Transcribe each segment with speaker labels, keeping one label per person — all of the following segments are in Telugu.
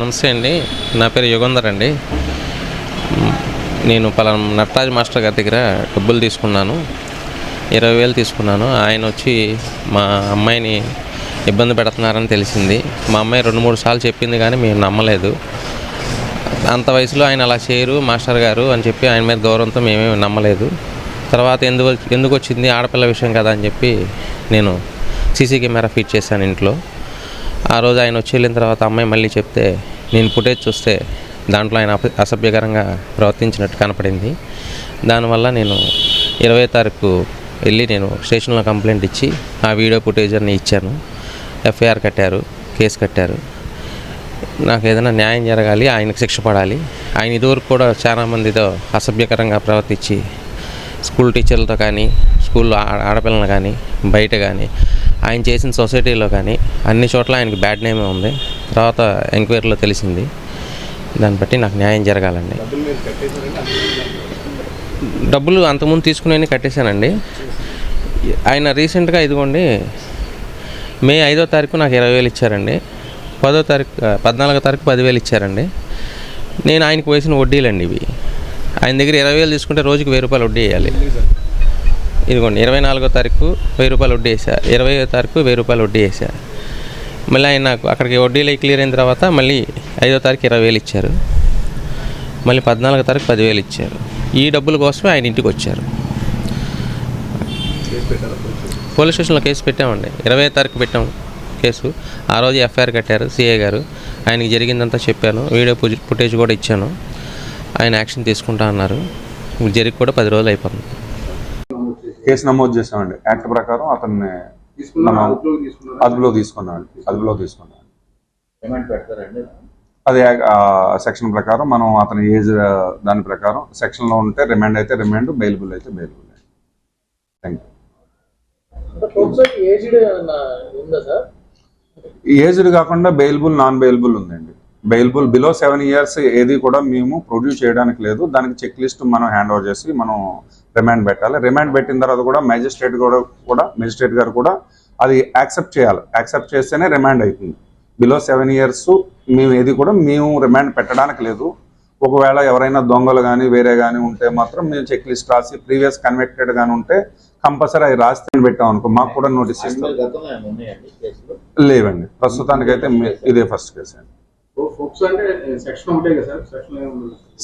Speaker 1: నమస్తే అండి. నా పేరు యుగంధర్ అండి. నేను పలానా నటరాజ్ మాస్టర్ గారి దగ్గర డబ్బులు తీసుకున్నాను. ఇరవై వేలు తీసుకున్నాను. ఆయన వచ్చి మా అమ్మాయిని ఇబ్బంది పెడుతున్నారని తెలిసింది. మా అమ్మాయి రెండు మూడు సార్లు చెప్పింది కానీ మేము నమ్మలేదు. అంత వయసులో ఆయన అలా చేయరు మాస్టర్ గారు అని చెప్పి ఆయన మీద గౌరవంతో మేమేమి నమ్మలేదు. తర్వాత ఎందుకు ఎందుకు వచ్చింది ఆడపిల్ల విషయం కదా అని చెప్పి నేను సీసీ కెమెరా ఫిట్ చేశాను ఇంట్లో. ఆ రోజు ఆయన వచ్చి వెళ్ళిన తర్వాత అమ్మాయి మళ్ళీ చెప్తే నేను ఫుటేజ్ చూస్తే దాంట్లో ఆయన అప- అసభ్యకరంగా ప్రవర్తించినట్టు కనపడింది. దానివల్ల నేను ఇరవై తారీఖు వెళ్ళి నేను స్టేషన్లో కంప్లైంట్ ఇచ్చి ఆ వీడియో ఫుటేజ్ అన్ని ఇచ్చాను. ఎఫ్ఐఆర్ కట్టారు కేసు కట్టారు. నాకు ఏదైనా న్యాయం జరగాలి ఆయనకు శిక్ష పడాలి. ఆయన ఇదివరకు కూడా చాలా మందితో అసభ్యకరంగా ప్రవర్తించి స్కూల్ టీచర్లతో కానీ స్కూల్లో ఆ- ఆడపిల్లలు కానీ బయట కానీ ఆయన చేసిన సొసైటీలో కానీ అన్ని చోట్ల ఆయనకి బ్యాడ్ నేమే ఉంది. తర్వాత ఎంక్వైరీలో తెలిసింది. దాన్ని బట్టి నాకు న్యాయం జరగాలండి. డబ్బులు అంతకుముందు తీసుకునే కట్టేశానండి. ఆయన రీసెంట్గా ఇదిగోండి మే ఐదో తారీఖు నాకు ఇరవై వేలు ఇచ్చారండి. పదో తారీఖు పద్నాలుగో తారీఖు పదివేలు ఇచ్చారండి. నేను ఆయనకు వేసిన వడ్డీలండి ఇవి. ఆయన దగ్గర ఇరవై వేలు తీసుకుంటే రోజుకి వెయ్యి రూపాయలు వడ్డీ వేయాలి. ఇదిగోండి ఇరవై నాలుగో తారీఖు వెయ్యి రూపాయలు వడ్డీ వేసా ఇరవై తారీఖు వెయ్యి రూపాయలు వడ్డీ వేసా మళ్ళీ ఆయన నాకు అక్కడికి వడ్డీలు క్లియర్ అయిన తర్వాత మళ్ళీ ఐదో తారీఖు ఇరవై వేలు ఇచ్చారు. మళ్ళీ పద్నాలుగో తారీఖు పదివేలు ఇచ్చారు. ఈ డబ్బుల కోసమే ఆయన ఇంటికి వచ్చారు. పోలీస్ స్టేషన్లో కేసు పెట్టామండి. ఇరవై తారీఖు పెట్టాం కేసు. ఆ రోజు ఎఫ్ఐఆర్ కట్టారు సిఏ గారు. ఆయనకి జరిగిందంతా చెప్పాను. వీడియో ఫుటేజ్ కూడా ఇచ్చాను. ఆయన యాక్షన్ తీసుకుంటా అన్నారు. జరిగి కూడా పది రోజులు అయిపోతుంది.
Speaker 2: కేసు నమోదు చేసామండి యాక్ట్ ప్రకారం అతన్ని మనం అదుపులో తీసుకున్నాం అదుపులో తీసుకున్నాం. అది సెక్షన్ ప్రకారం మనం అతని ఏజ్ దాని ప్రకారం సెక్షన్లో ఉంటే రిమాండ్ అయితే రిమాండ్ బెయిలబుల్ అయితే బెయిలబుల్ థ్యాంక్
Speaker 3: ఏజ్డ్ ఉందా సార్?
Speaker 2: యూ ఏజ్డ్ కాకుండా బెయిలబుల్ నాన్ బెయిలబుల్ ఉందండి. బెయిలబుల్ బిలో సెవెన్ ఇయర్స్ ఏది కూడా మేము ప్రొడ్యూస్ చేయడానికి లేదు. దానికి చెక్ లిస్ట్ మనం హ్యాండ్ ఓవర్ చేసి మనం రిమాండ్ పెట్టాలి. రిమాండ్ పెట్టిన తర్వాత కూడా మేజిస్ట్రేట్ కూడా కూడా మేజిస్ట్రేట్ గారు కూడా అది యాక్సెప్ట్ చేయాలి. యాక్సెప్ట్ చేస్తేనే రిమాండ్ అవుతుంది బిలో సెవెన్ ఇయర్స్ మేము ఏది కూడా మేము రిమాండ్ పెట్టడానికి లేదు. ఒకవేళ ఎవరైనా దొంగలు కానీ వేరే కానీ ఉంటే మాత్రం మేము చెక్ లిస్ట్ రాసి ప్రీవియస్ కన్వెక్టెడ్ కానీ ఉంటే కంపల్సరీ అవి రాసి పెట్టాం అనుకో మాకు కూడా నోటీస్ ఇస్తాం లేవండి. ప్రస్తుతానికైతే ఇదే ఫస్ట్ కేసు అండి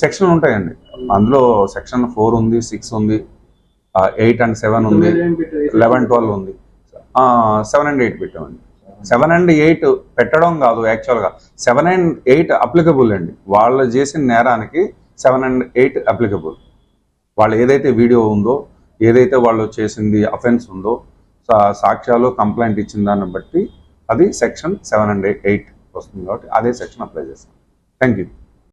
Speaker 4: సెక్షన్
Speaker 2: ఉంటాయండి. అందులో సెక్షన్ ఫోర్ ఉంది సిక్స్ ఉంది ఎయిట్ అండ్ సెవెన్ ఉంది? లెవెన్ ట్వెల్వ్ ఉంది. సెవెన్ అండ్ ఎయిట్ పెట్టామండి. సెవెన్ అండ్ ఎయిట్ పెట్టడం కాదు యాక్చువల్గా సెవెన్ అండ్ ఎయిట్ అప్లికబుల్ అండి. వాళ్ళు చేసిన నేరానికి సెవెన్ అండ్ ఎయిట్ అప్లికబుల్ వాళ్ళు ఏదైతే వీడియో ఉందో ఏదైతే వాళ్ళు చేసింది అఫెన్స్ ఉందో సాక్ష్యాలు కంప్లైంట్ ఇచ్చిన దాన్ని బట్టి అది సెక్షన్ సెవెన్ అండ్ ఎయిట్ వస్తుంది కాబట్టి అదే సెక్షన్ అప్లై చేస్తాం. Thank you